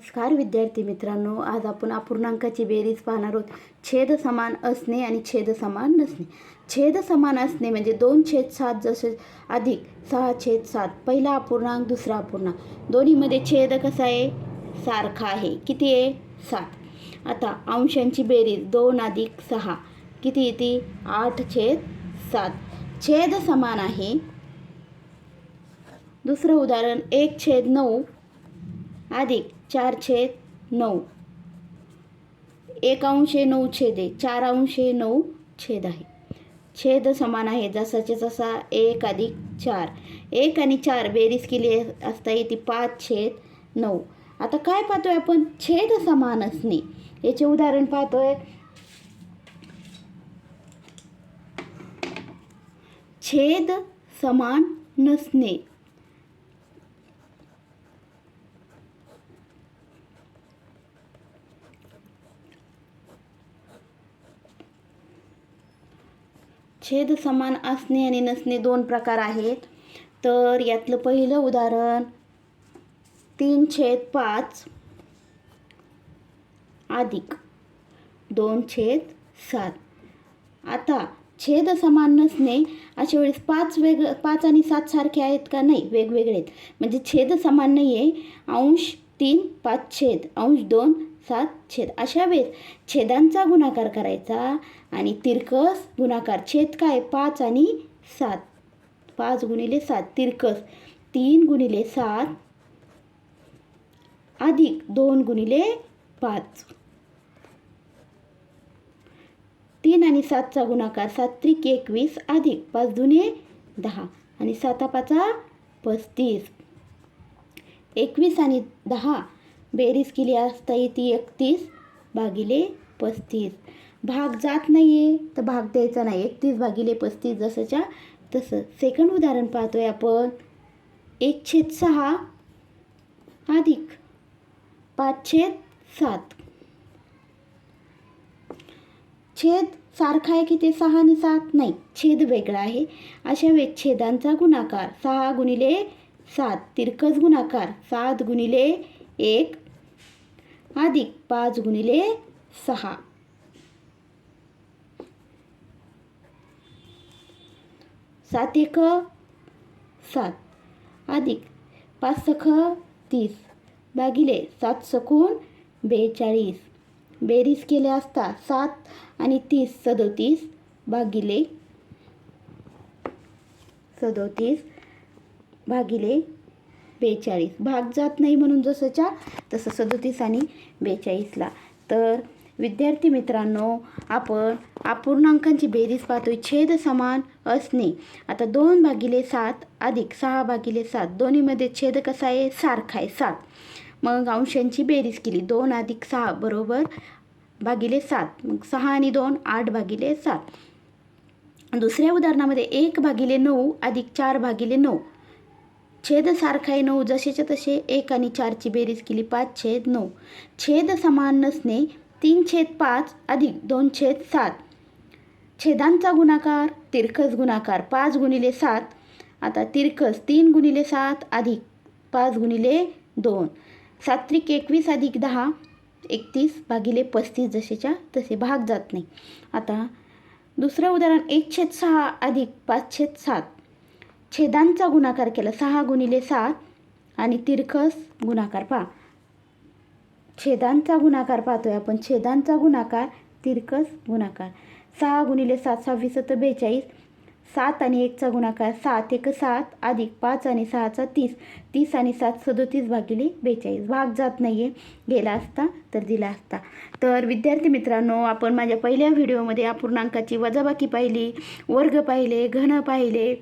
नमस्कार विद्यार्थी मित्रांनो आज आपण अपूर्णांकाची बेरीज पाहणार आहोत. छेद समान असणे आणि छेद समान नसणे. छेद समान असणे म्हणजे दोन छेद सात जसे अधिक सहा छेद सात. पहिला अपूर्णांक दुसरा अपूर्णांक. दोन्हीमध्ये छेद कसा आहे? सारखा आहे. किती आहे? सात. आता अंशांची बेरीज दोन अधिक सहा. किती येते? आठ छेद सात. छेद समान आहे. दुसरं उदाहरण एक छेद नऊ अधिक चार छेद नऊ. एक अंशे नऊ छेद आहे. चार अंश हे नऊ छेद आहे. छेद समान आहे. जसाचे जसा एक अधिक चार. एक आणि चार बेरीज केली असता येते पाच छेद नऊ. आता काय पाहतोय आपण? छेद समान असणे याचे उदाहरण पाहतोय. छेद समान नसणे. छेद समान असणे आणि नसणे दोन प्रकार आहेत. तर यातलं पहिलं उदाहरण तीन छेद पाच अधिक दोन छेद सात. आता छेद समान नसणे अशा वेळेस पाच वेग पाच आणि सात सारखे आहेत का नाही? वेगवेगळे आहेत. म्हणजे छेद समान नाही आहे अंश तीन पाच छेद. अंश दोन सात छेद. अशा वेळेस छेदांचा गुणाकार करायचा आणि तिरकस गुणाकार. छेद काय? पाच आणि सात. पाच गुणिले सात. तिरकस. तीन गुणिले सात. अधिक दोन गुणिले पाच. तीन आणि सातचा गुणाकार. सात त्रिक एकवीस. अधिक पाच दुने दहा. आणि सातापाचा पस्तीस. एकवीस आणि दहा बेरीज केली असता येते एकतीस भागिले पस्तीस. भाग जात नाही आहे तर भाग द्यायचा नाही. एकतीस भागिले पस्तीस जसंच्या तसं. सेकंड उदाहरण पाहतोय आपण. एक छेद सहा अधिक पाच छेद सात. छेद सारखा आहे की ते सहा आणि सात? नाही. छेद वेगळा आहे. अशा वेळेस छेदांचा गुणाकार सहा गुणिले सात. तिरकस गुणाकार सात गुणिले एक. अधिक पाच गुणिले सहा. सात एक सात. अधिक पाच सख तीस. भागिले सात सखून बेचाळीस. बेरीज केले असता सात आणि तीस सदोतीस भागिले सदोतीस भागिले बेचाळीस. भाग जात नाही म्हणून जसंच्या तसं सदोतीस आणि बेचाळीसला. तर विद्यार्थी मित्रांनो आपण अपूर्णांकांची बेरीज पाहतोय. छेद समान असणे. आता दोन भागिले सात अधिक सहा भागिले सात. दोन्हीमध्ये छेद कसा आहे? सारखा आहे. सात. मग अंशांची बेरीज केली. दोन अधिक सहा बरोबर भागिले सात. मग सहा आणि दोन आठ भागिले सात. दुसऱ्या उदाहरणामध्ये एक भागिले नऊ अधिक चार भागिले नऊ. छेद सारखा आहे नऊ जसेच्या तसे एक आणि चारची बेरीज केली पाच छेद नऊ. छेद समान नसणे तीन छेद पाच अधिक दोन छेद सात. छेदांचा गुणाकार तिरकस गुणाकार पाच गुणिले सात. आता तिरकस तीन गुणिले सात अधिक पाच गुणिले दोन. सात्विक एकवीस अधिक दहा एकतीस भागिले पस्तीस जसेच्या तसे भाग जात नाही. आता दुसरं उदाहरण एक छेद सहा अधिक पाच छेद सात. छेदांचा गुणाकार केला. सहा गुणिले सात आणि तिरकस गुणाकार पहा. छेदांचा गुणाकार पाहतोय आपण. छेदांचा गुणाकार तिरकस गुणाकार. सहा गुणिले सात सहावीस तर बेचाळीस. सात आणि एकचा गुणाकार सात एक सात अधिक पाच आणि सहाचा तीस. तीस आणि सात सदोतीस भागिले बेचाळीस. भाग जात नाही आहे गेला असता तर दिला असता. तर विद्यार्थी मित्रांनो आपण माझ्या पहिल्या व्हिडिओमध्ये अपूर्णांकाची वजाबाकी पाहिली वर्ग पाहिले घन पाहिले.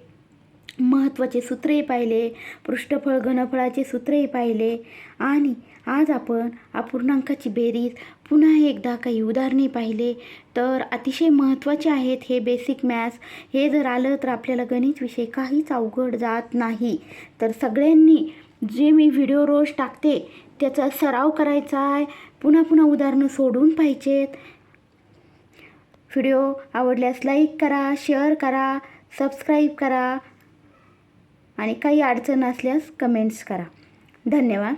महत्त्वाचे सूत्रही पाहिले पृष्ठफळ घनफळाचे सूत्रही पाहिले. आणि आज आपण अपूर्णांकाची बेरीज पुन्हा एकदा काही उदाहरणे पाहिले. तर अतिशय महत्त्वाचे आहेत हे बेसिक मॅथ्स हे जर आलं तर आपल्याला गणित विषय काहीच अवघड जात नाही. तर सगळ्यांनी जे मी व्हिडिओ रोज टाकते त्याचा सराव करायचा आहे. पुन्हा पुन्हा उदाहरणं सोडून पाहिजेत. व्हिडिओ आवडल्यास लाईक करा शेअर करा सबस्क्राईब करा. आणि काही अडचण असल्यास कमेंट्स करा. धन्यवाद.